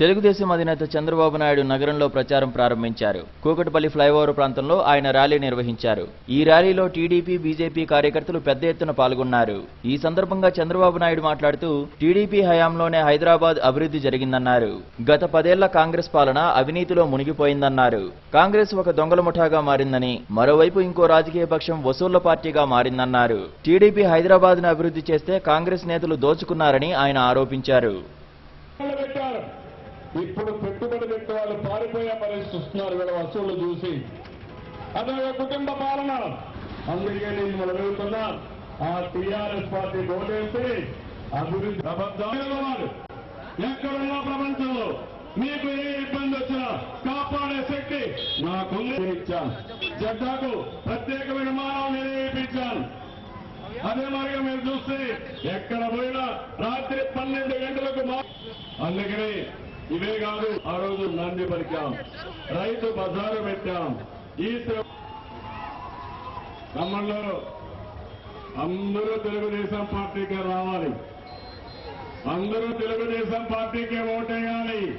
తెలుగుదేశం అధినేత చంద్రబాబు నాయుడు నగరంలో ప్రచారం ప్రారంభించారు. కూకట్పల్లి ఫ్లైఓవర్ ప్రాంతంలో ఆయన ర్యాలీ నిర్వహించారు. ఈ ర్యాలీలో టీడీపీ బీజేపీ కార్యకర్తలు పెద్ద ఎత్తున పాల్గొన్నారు. ఈ సందర్భంగా చంద్రబాబు నాయుడు మాట్లాడుతూ టీడీపీ హయాంలోనే హైదరాబాద్ అభివృద్ధి జరిగిందన్నారు. గత పదేళ్ళ కాంగ్రెస్ పాలన అవినీతిలో మునిగిపోయిందన్నారు. కాంగ్రెస్ ఒక దొంగల ముఠాగా మారిందని మరోవైపు ఇంకో రాజకీయ పక్షం వసూళ్ళ పార్టీగా మారిందన్నారు. టీడీపీ హైదరాబాద్ను అభివృద్ధి చేస్తే కాంగ్రెస్ నేతలు దోచుకున్నారని ఆయన ఆరోపించారు. ఇప్పుడు పెట్టుబడి పెట్టే వాళ్ళు పారిపోయే పరిస్థితి వస్తున్నారు వీళ్ళ వస్తువులు చూసి. అదే కుటుంబ పాలన. అందుకే నేను మనం వెళ్తున్నా ఆ టీఆర్ఎస్ పార్టీ ఓటేసి అభివృద్ధి అబద్ధాలు ఎక్కడున్నా ప్రపంచంలో మీకు ఏ ఇబ్బంది వచ్చినా కాపాడే శక్తి నాకు ఇచ్చాను. జడ్డాకు ప్రత్యేకమైన విమానం నేనే అదే మార్గం మీరు చూస్తే ఎక్కడ పోయినా రాత్రి పన్నెండు గంటలకు మా అందుకని ఇవే కాదు ఆ రోజు నంది పలికాం. రైతు బజారు పెట్టాం. ఈ త్రి- అందరూ తెలుగుదేశం పార్టీకి రావాలి. అందరూ తెలుగుదేశం పార్టీకే ఓటేయాలి.